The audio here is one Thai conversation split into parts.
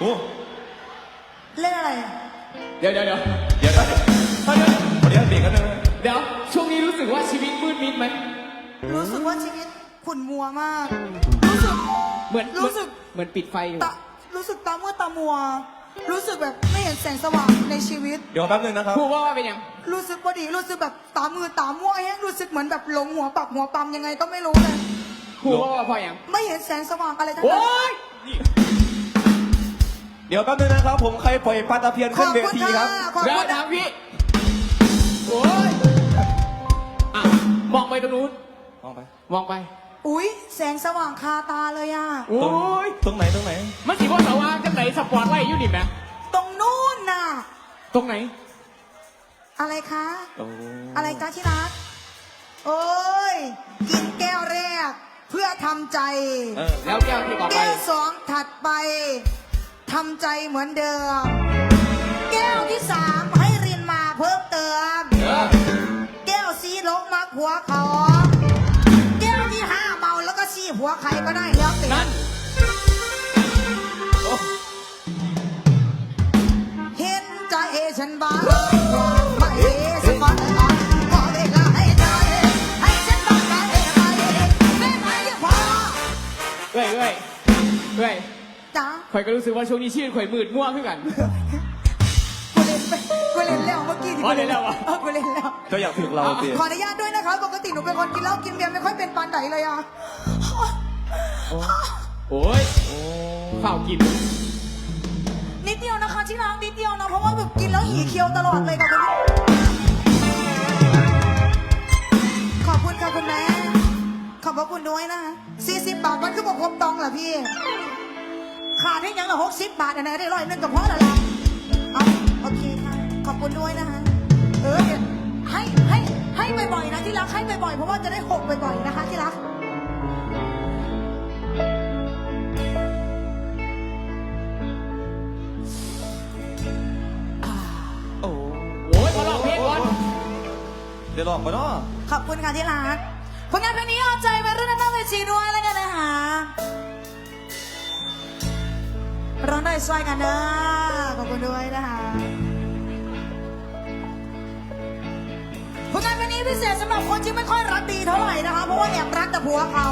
โอ้เล่นอะไรอะเดี๋ยวเดี๋ยวเดี๋ยวเดี๋ยวนะเดี๋ยวเบรกกันนะเดี๋ยวช่วงนี้รู้สึกว่าชีวิตมืดมิดไหมรู้สึกว่าชีวิตขุ่นมัวมาก รู้สึก เหมือนรู้สึก เหมือนปิดไฟอยู่ตารู้สึกตาเมื่อตามัว รู้สึกแบบไม่เห็นแสงสว่างในชีวิต เดี๋ยวแป๊บนึงนะครับ พูดว่าว่าเป็นยังรู้สึกพอดีรู้สึกแบบตามือตามัวแฮงรู้สึกเหมือนแบบหลงหัวปักหัวปั๊มยังไงก็ไม่รู้เลยพูดว่าว่าพอยังไม่เห็นแสงสว่างอะไรทั้งโอ๊นั้นย เดี๋ยวแป๊บนึงนะครับผมใครปล่อยปลาตะเพียนขขึ้นอบเวคุณทีค่ะครับ ขอบเดี๋ยวคุณถามพี่โอ๊ยอะมองไปตรงนู้นมองไป มองไปอุ้ยแสงสว่างคาตาเลยอะ โอ๊ตรงยตรงไหนตรงไหน มันสีว่าสว่างจังไหนสปอร์ตไลท์อยู่นี่ไหมตรงนู้นน่ะ ตรงไหน อะไรคะ โอ้อะไรจ้าที่รัก โอ้ย กินแก้วแรก เพื่อทำใจ เออ แล้วแก้วที่ต่อไป แก้วสองถัดไป ทำใจเหมือนเดิม แก้วที่สามให้รินมาเพิ่มเติมเออแก้วสีลงมักหัวเขา แก้วที่ห้าเมาแล้วก็สีหัวใครก็ได้แล้วแต่นั่นโอ้เห็นใจฉันบ้าง ข่อยก็รู้สึกว่าช่วงนี้ชีวิตข่อยมืดม่วงขึ้นกัน กูเล่นไปกูเล่นแล้วเมื่อกี้ที่อ๋อเล่นแล้วเหรอ เออกูเล่นแล้วเจ้าอยากถึกเราสิขออนุญาตด้วยนะคะปกติหนูเป็นคนกินเหล้ากินเบียร์ไม่ค่อยเป็นปานไหนเลยอะโอ้ยเฝ้ากิน นิดเดียวนะคะที่รักนิดเดียวนะเพราะว่าแบบกินแล้วหีเคี้ยวตลอดเลยค่ะคุณขอบคุณค่ะคุณแม่ขอบพระคุณด้วยนะคะ40บาทมันคือบอกครบตองเหรอพี่ ขาดให้ยังละ60บาทอันไหนได้ร้อยหนึงกับพ่อละละเอาโอเคค่ะขอบคุณด้วยนะคะเออเดี๋ยวให้ให้ให้บ่อยๆนะที่รักให้บ่อยๆเพราะว่าจะได้หกบ่อยๆนะคะที่รัก โอ้โอ้ยมาลองเพลงก่อน เดี๋ยวลองมาเนาะ ขอบคุณค่ะที่รักผลงานเพลงนี้เอาใจมารุ่น ร้องได้ช่วยกันเด้อขอบคุณด้วยนะคะผลงานเพลงนี้พิเศษสำหรับคนที่ไม่ค่อยรักดีเท่าไหร่นะคะ เพราะว่าแอบรักแต่ผัวเขา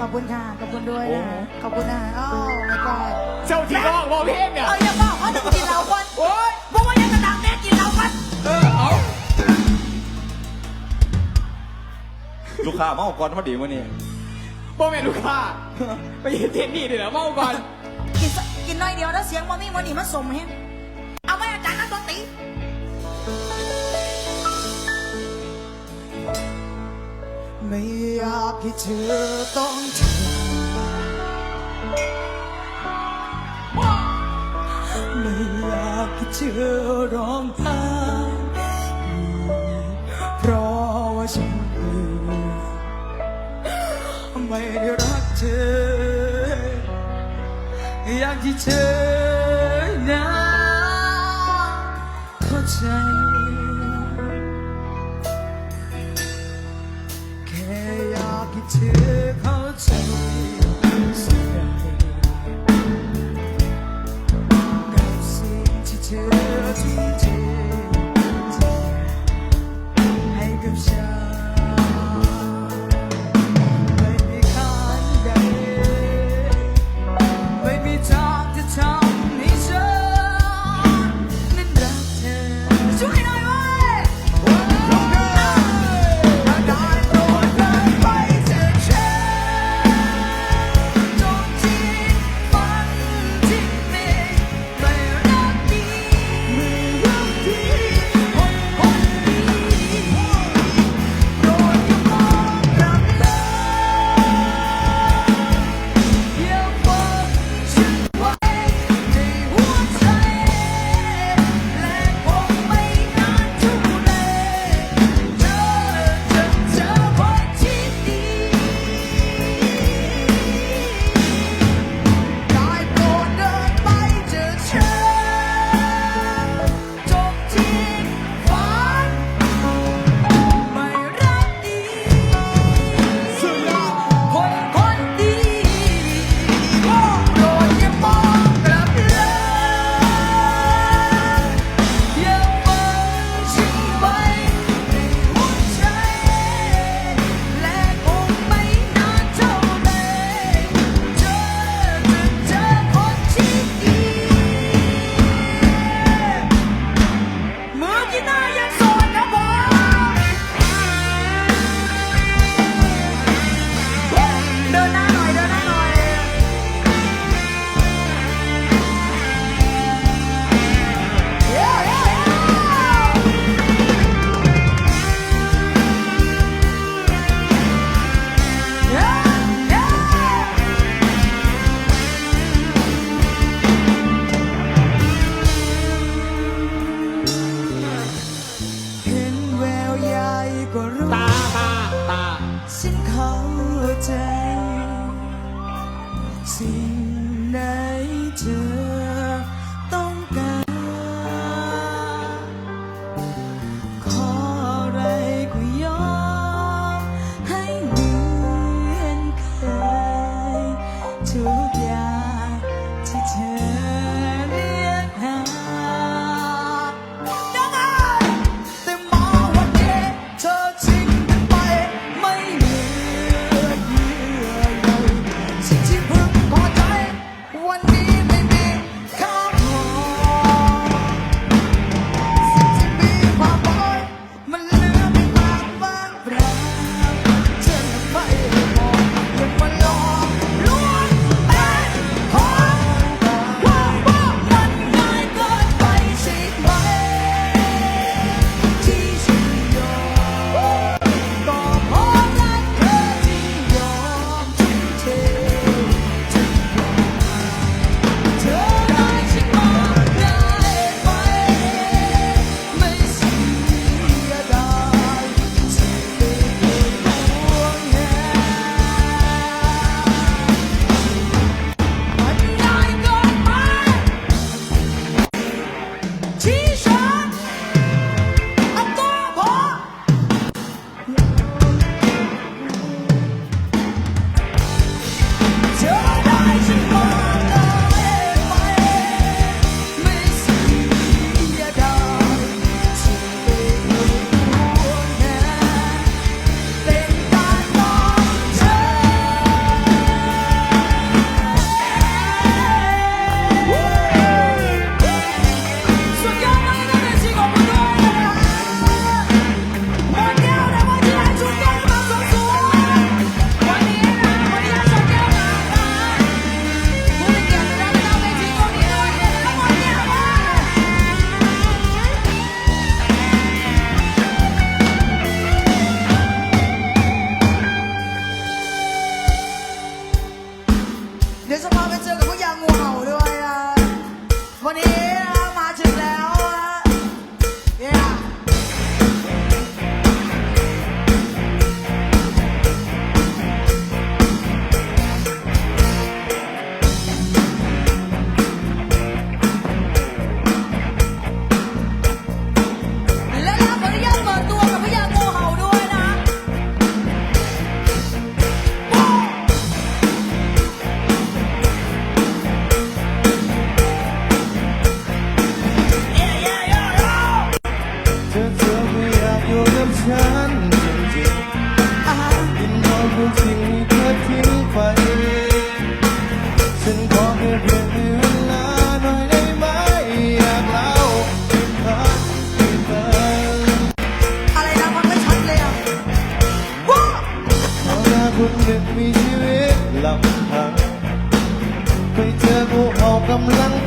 ขอบคุณค่ะ ขอบคุณด้วยนะคะขอบคุณนะคะโอ้ my god เจ้าที่ร้องบอกเพลงเนี่ยเอาอย่าบอกว่าจะกินเหล้าก่อนโอ้ย ลูกค้ามาเอาก่อนพอดีวันนี้โมเมนลูกค้า ไปเห็นเทนนี่เดี๋ยวเมาก่อน กินสักกินน้อยเดียวแล้วเสียงมันนี่มันนี่มันสมแฮงเอาไว้อาจารย์นักดนตรีไม่อยากให้เธอต้องเจ็บไม่อยากให้เธอร้องไห้เพราะว่าฉันเอง ไม่ได้รักเธอ อย่างที่เธอนะเข้าใจ แค่อยากให้เธอเข้า ไากอยู่กับฉันจริงๆยินยอมทุกสิ่งที่เธอทิ้งไป ฉันขอแค่เพียงเวลาหน่อยได้ไหมอยากเล่าเป็นปอระไรนะมันไม่ชัดเลยอะว้าวขอลาคนหนึ่งมีชีวิตลำพังไปเจอผู้เอากำลัง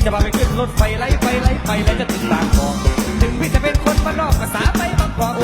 พี่จะพาไปขึ้นรถไฟไล่ไฟไล่ไฟแล้วจะถึงบางกอกถึงพี่จะเป็นคนบ้านนอกภาษาไปบางกอก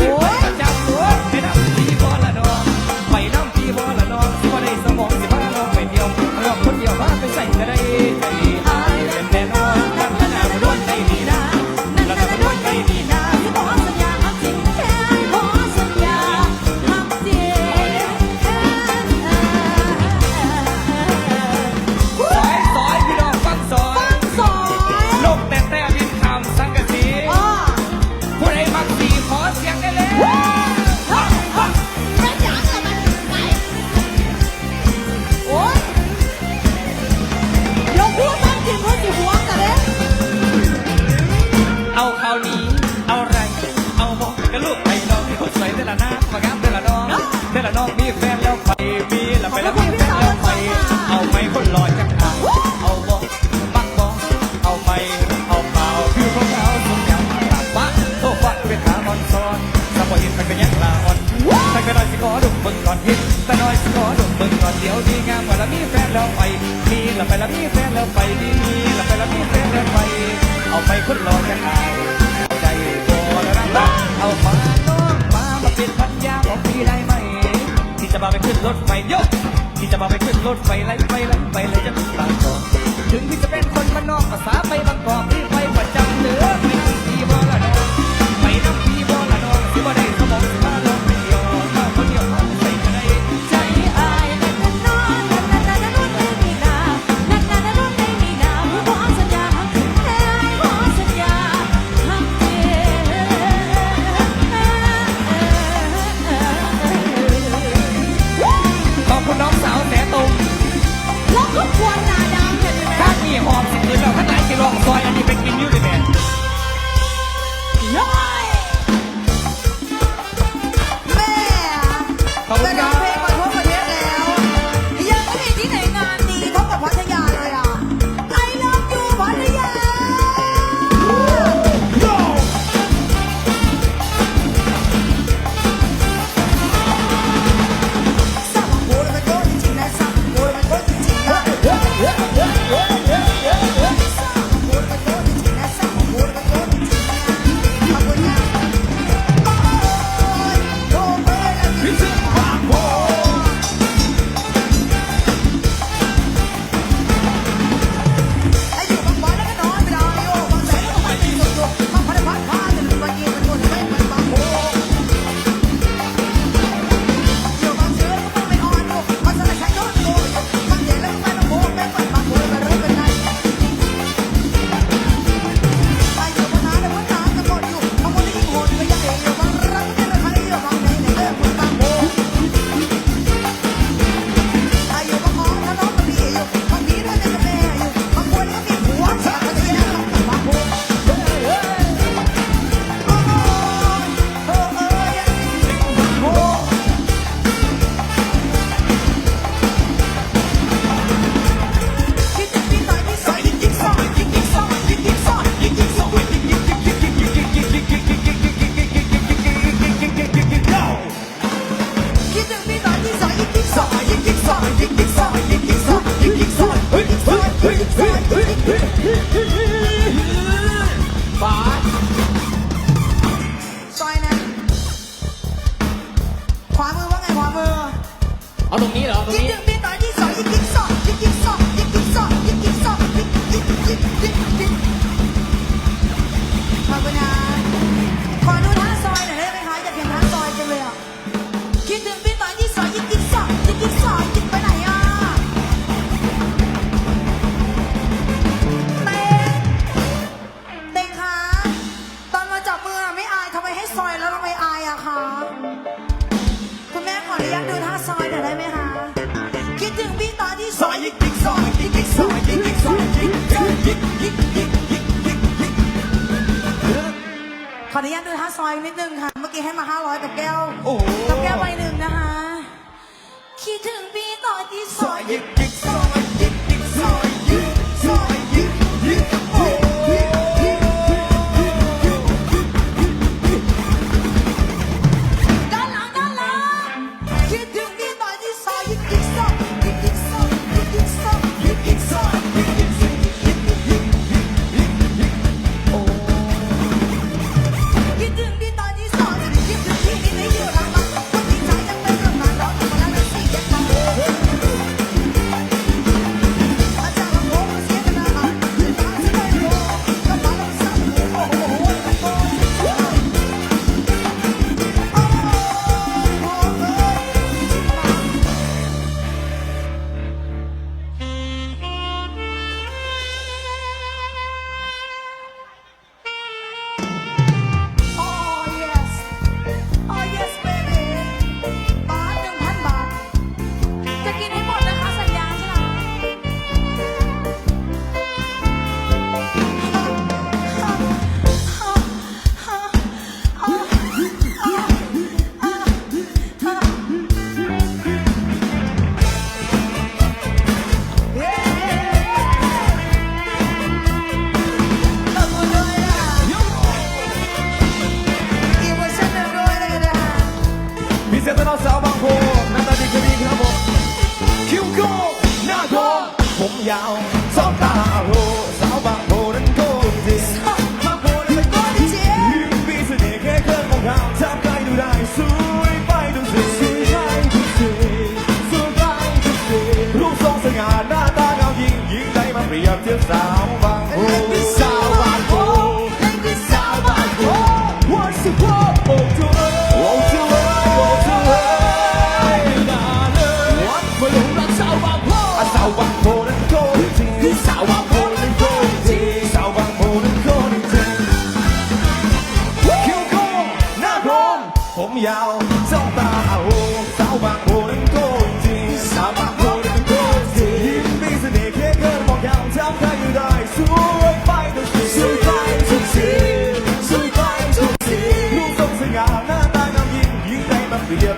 มึงก่อนเดียวดีงามกว่าแล้มีแฟนแล้วไป มีแล้วไปแล้มีแฟนแล้วไปมีมีแล้วไปแล้มีแฟนแล้วไป เอาไปคนรอจะหายใจพอแล้วนะเอาฟ้าน้องฟ้ามาเป็นพันยาของพี่ได้ไหม ที่จะมาไปขึ้นรถไฟยกที่จะมาไปขึ้นรถไฟไล่ไปไล่ไปเลยจะถึงบางกอกถึงที่จะเป็นคนมานอกภาษาไปบางกอกที่ไฟประจำเหนือ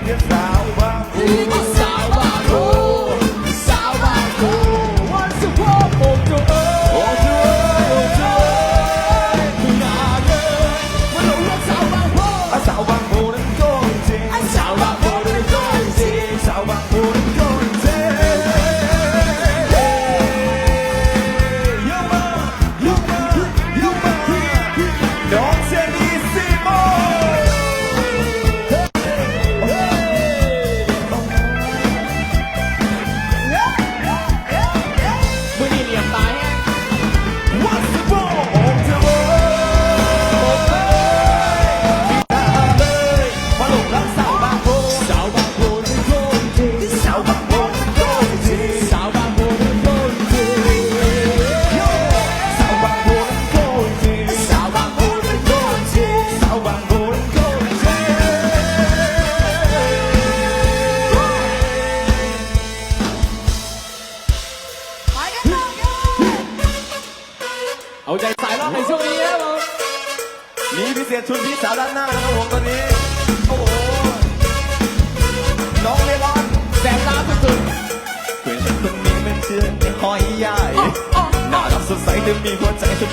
your.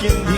quien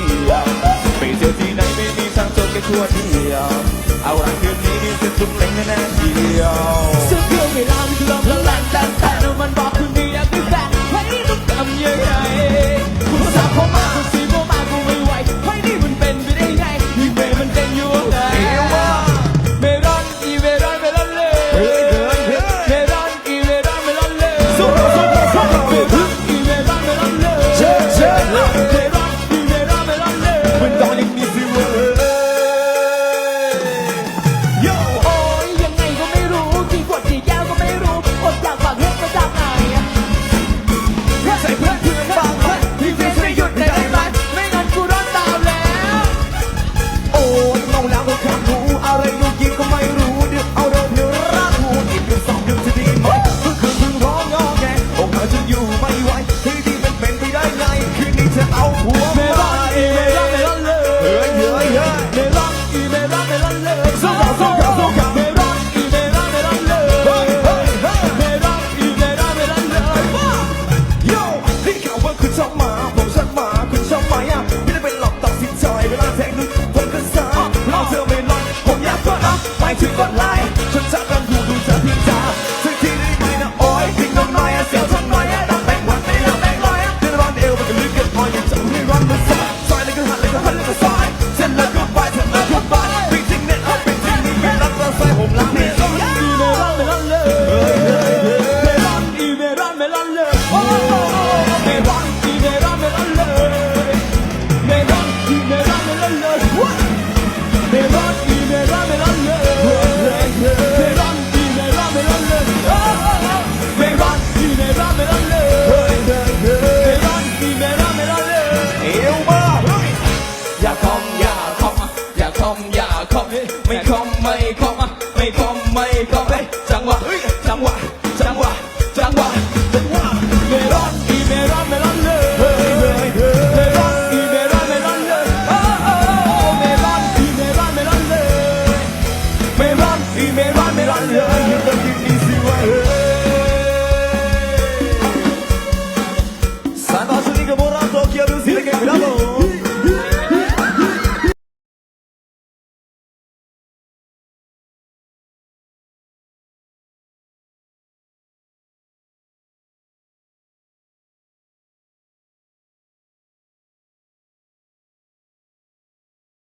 ช่วยกดไลค์ชนสัก eu